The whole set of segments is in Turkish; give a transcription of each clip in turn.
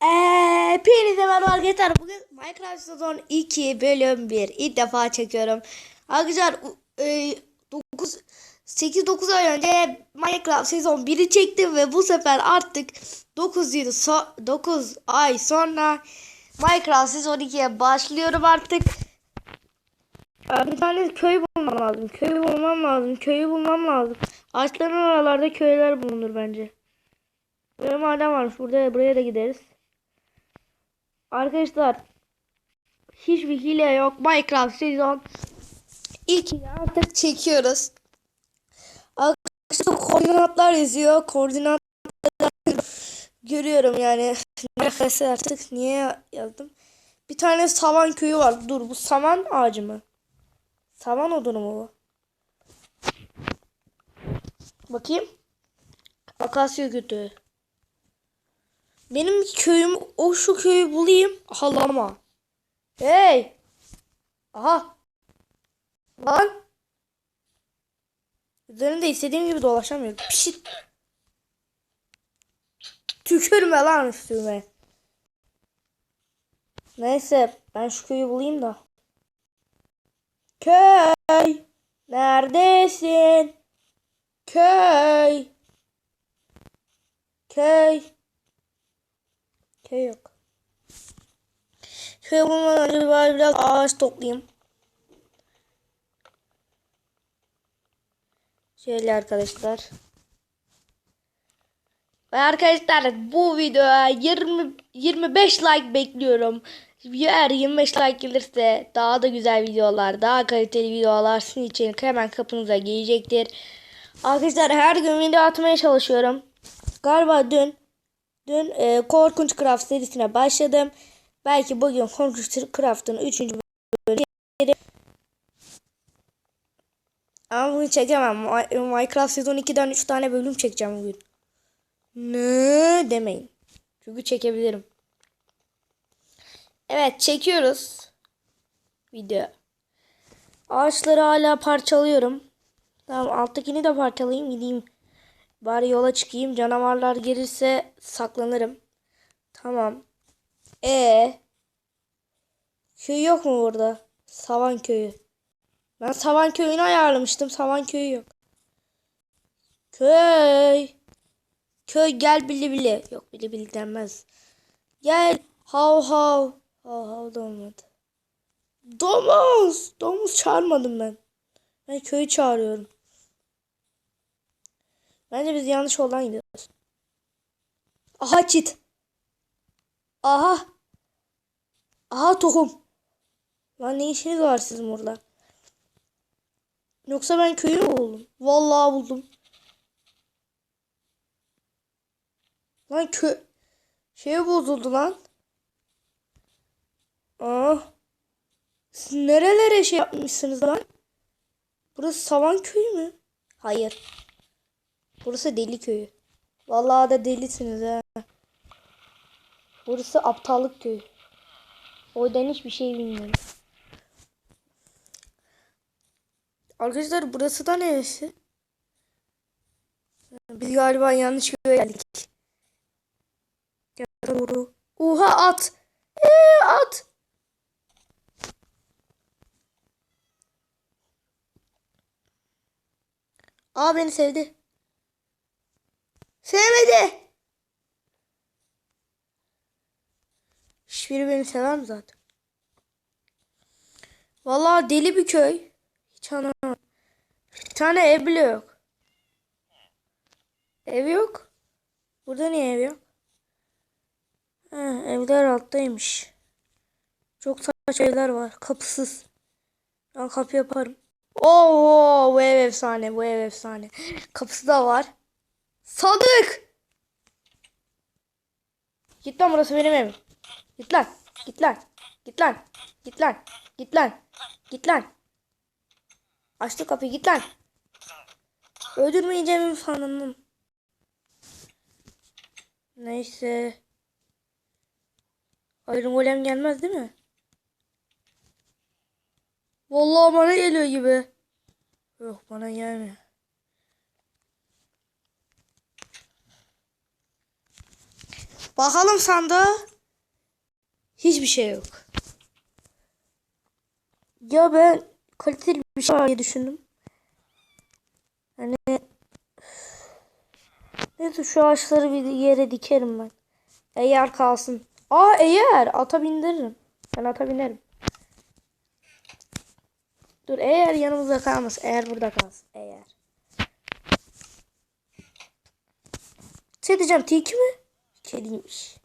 Hepinize merhaba arkadaşlar. Bugün Minecraft sezon 2 bölüm 1 ilk defa çekiyorum. Arkadaşlar 9 8 9 ay önce Minecraft sezon 1'i çektim ve bu sefer artık 9 yıl so 9 ay sonra Minecraft sezon 2'ye başlıyorum artık. Abi Bir tane köy bulmam lazım. Köy bulmam lazım. Köyü bulmam lazım. Ağaçların oralarda köyler bulunur bence. Böyle maden varmış. Burada buraya da gideriz. Arkadaşlar hiçbir hile yok. Minecraft sezon ilk artık çekiyoruz. Arkadaşlar koordinatlar yazıyor. Koordinat görüyorum yani. Nefes artık niye yazdım? Bir tane saman köyü var. Dur bu saman ağacı mı? Saman odunu mu bu? Bakayım. Akasya kütüğü. Benim köyüm o şu köyü bulayım. Halama. Hey. Aha. Lan. Üzerinde istediğim gibi dolaşamıyorum. Pişit. Tükürme lan üstüme. Neyse ben şu köyü bulayım da. Köy. Neredesin? Köy. Köy. Köy yok. Köy bulmadan önce bari biraz ağaç toplayayım. Şöyle arkadaşlar. Ve arkadaşlar bu videoya 20 25 like bekliyorum. Eğer 25 like gelirse daha da güzel videolar, daha kaliteli videolar sizin için hemen kapınıza gelecektir. Arkadaşlar her gün video atmaya çalışıyorum. Galiba dün dün e, Korkunç Craft serisine başladım. Belki bugün Korkunç Craft'ın 3. bölümü ama bunu çekemem. Mi- Minecraft sezon 2'den 3 tane bölüm çekeceğim bugün. Ne demeyin. Çünkü çekebilirim. Evet çekiyoruz. Video. Ağaçları hala parçalıyorum. Tamam alttakini de parçalayayım gideyim. Bari yola çıkayım. Canavarlar gelirse saklanırım. Tamam. E Köy yok mu burada? Savan köyü. Ben Savan köyünü ayarlamıştım. Savan köyü yok. Köy. Köy gel bili bili. Yok bili bili denmez. Gel. Hav hav. Hav hav da olmadı. Domuz. Domuz çağırmadım ben. Ben köyü çağırıyorum. Bence biz yanlış yoldan gidiyoruz. Aha çit. Aha. Aha tohum. Lan ne işiniz var sizin burada? Yoksa ben köyü mü buldum? Vallahi buldum. Lan kö... Şey bozuldu lan. Aa. Siz nerelere şey yapmışsınız lan? Burası Savan köyü mü? Hayır. Burası deli köyü. Vallahi da delisiniz ha. Burası aptallık köyü. O yüzden hiçbir şey bilmiyorum. Arkadaşlar burası da neresi? Biz galiba yanlış köye geldik. Doğru. Oha at. Ee, at. Aa beni sevdi. Sevmedi. Hiçbiri beni sever mi zaten? Vallahi deli bir köy. Hiç anlamadım. Bir tane ev bile yok. Ev yok. Burada niye ev yok? He, evler alttaymış. Çok saçma evler var. Kapısız. Ben kapı yaparım. Oo, bu ev efsane. Bu ev efsane. Kapısı da var. Sadık. Git lan burası benim evim. Git lan. Git lan. Git lan. Git lan. Git lan. Git lan. Açtı kapıyı git lan. Öldürmeyeceğimi sandım. Neyse. Iron Golem gelmez değil mi? Vallahi bana geliyor gibi. Yok bana gelmiyor. Bakalım sandığa. Hiçbir şey yok. Ya ben kaliteli bir şey diye düşündüm. Hani Neyse şu ağaçları bir yere dikerim ben. Eğer kalsın. Aa eğer ata bindiririm. Ben ata binerim. Dur eğer yanımızda kalmaz. Eğer burada kalsın. Eğer. Şey diyeceğim tilki mi? Kediymiş.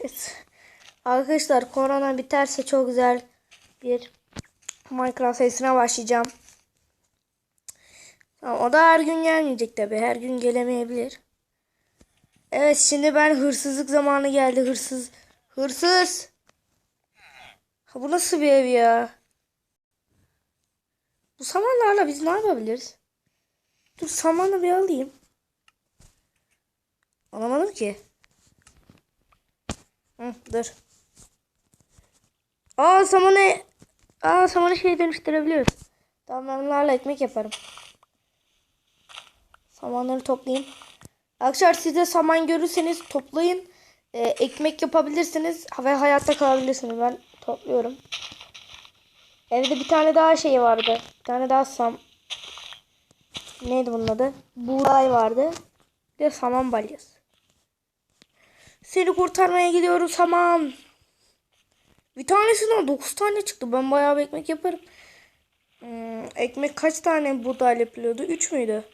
Evet. Arkadaşlar korona biterse çok güzel bir Minecraft serisine başlayacağım. Tamam, o da her gün gelmeyecek tabi. Her gün gelemeyebilir. Evet şimdi ben hırsızlık zamanı geldi. Hırsız. Hırsız. Ha, bu nasıl bir ev ya? Bu samanlarla biz ne yapabiliriz? Dur samanı bir alayım. Alamadım ki. Hı, dur. Aa samanı Aa samanı şey dönüştürebiliyoruz. Tamam ben bunlarla ekmek yaparım. Samanları toplayayım. Arkadaşlar siz de saman görürseniz toplayın. Ee, ekmek yapabilirsiniz ve hayatta kalabilirsiniz. Ben topluyorum. Evde bir tane daha şey vardı. Bir tane daha sam... Neydi bunun adı? Buğday vardı. Bir de saman balyası. Seni kurtarmaya gidiyoruz saman. Bir tanesinden 9 tane çıktı. Ben bayağı bir ekmek yaparım. Hmm, ekmek kaç tane buğday yapılıyordu? 3 müydü?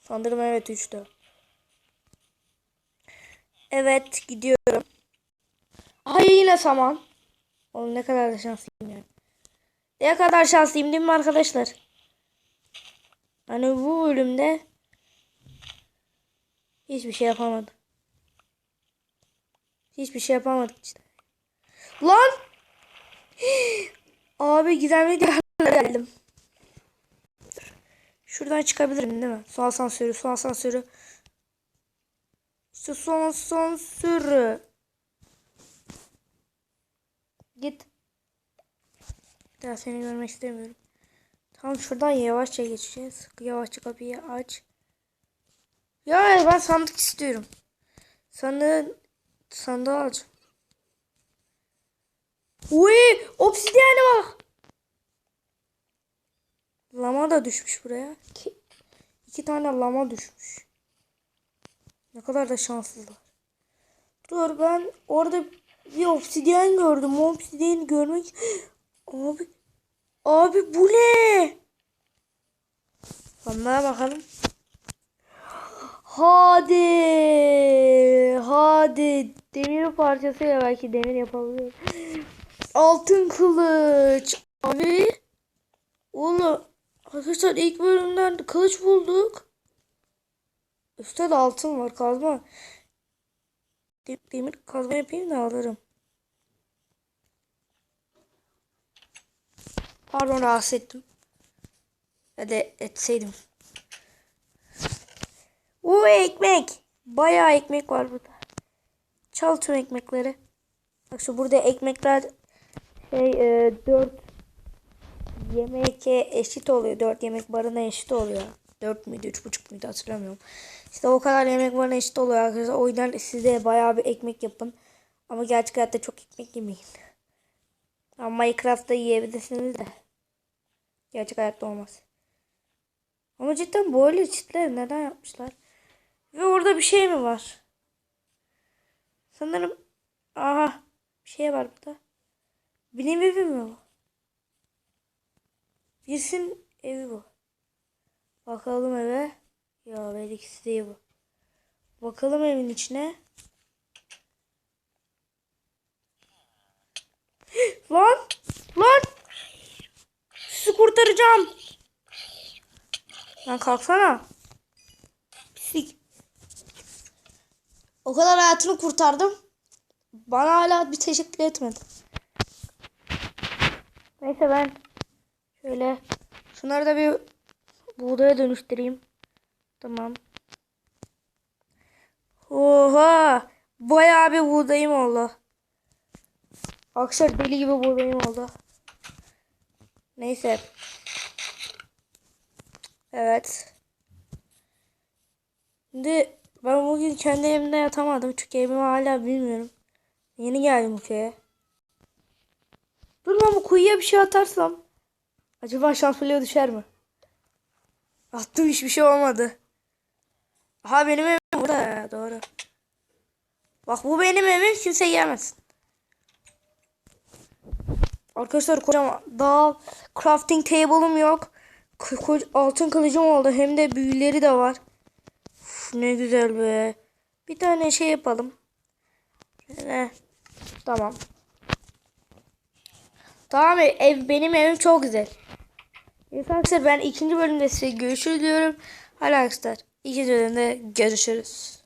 Sanırım evet 3'tü. Evet gidiyorum. Ay yine saman. Oğlum ne kadar da şanslıyım yani. Ne kadar şanslıyım değil mi arkadaşlar? Hani bu bölümde hiçbir şey yapamadım. Hiçbir şey yapamadık işte. Lan! Abi gizemli diğerlere geldim. Şuradan çıkabilirim değil mi? Su asansörü, su asansörü. Şu su asansörü. Git. Bir daha seni görmek istemiyorum. Tamam şuradan yavaşça geçeceğiz. Yavaşça kapıyı aç. Ya ben sandık istiyorum. Sandığı sandığı alacağım. Uy, obsidiyene bak. Lama da düşmüş buraya. İki, iki tane lama düşmüş. Ne kadar da şanssızlar. Dur ben orada bir obsidiyen gördüm. O obsidiyeni görmek... Abi... Abi bu ne? Onlara bakalım. Hadi. Hadi. Demir parçasıyla belki demir yapabiliriz. Altın kılıç. Abi. Oğlum. Arkadaşlar ilk bölümden kılıç bulduk. Üstte de altın var kazma. Demir kazma yapayım da alırım. Pardon rahatsız ettim. Hadi etseydim. Bu ekmek. Bayağı ekmek var burada. Çal tüm ekmekleri. Bak şu burada ekmekler şey e, 4 yemeğe eşit oluyor. 4 yemek barına eşit oluyor. 4 müydü 3,5 müydü hatırlamıyorum. İşte o kadar yemek barına eşit oluyor arkadaşlar. O yüzden siz de bayağı bir ekmek yapın. Ama gerçek hayatta çok ekmek yemeyin. Ama Minecraft'ta yiyebilirsiniz de. Gerçek hayatta olmaz. Ama cidden böyle çitleri neden yapmışlar? Ve orada bir şey mi var? Sanırım aha bir şey var burada. Benim evim mi bu? Birisinin evi bu. Bakalım eve. Ya belki değil bu. Bakalım evin içine. Lan! Lan! Sizi kurtaracağım. Lan kalksana. Pislik. O kadar hayatını kurtardım. Bana hala bir teşekkür etmedi. Neyse ben şöyle şunları da bir buğdaya dönüştüreyim. Tamam. Oha! Bayağı bir buğdayım oldu. Akşar deli gibi buğdayım oldu. Neyse. Evet. Şimdi ben bugün kendi evimde yatamadım. Çünkü evimi hala bilmiyorum. Yeni geldim bu köye. Dur lan bu kuyuya bir şey atarsam. Acaba şansölye düşer mi? Attım hiçbir şey olmadı. Aha benim evim burada doğru. Bak bu benim evim kimse gelmesin. Arkadaşlar kocaman daha crafting table'ım yok. Altın kılıcım oldu hem de büyüleri de var. Uf, ne güzel be. Bir tane şey yapalım. Ne? Tamam. Tamam ev benim evim çok güzel. Arkadaşlar ben ikinci bölümde size görüşürüz diyorum. Hala arkadaşlar ikinci bölümde görüşürüz.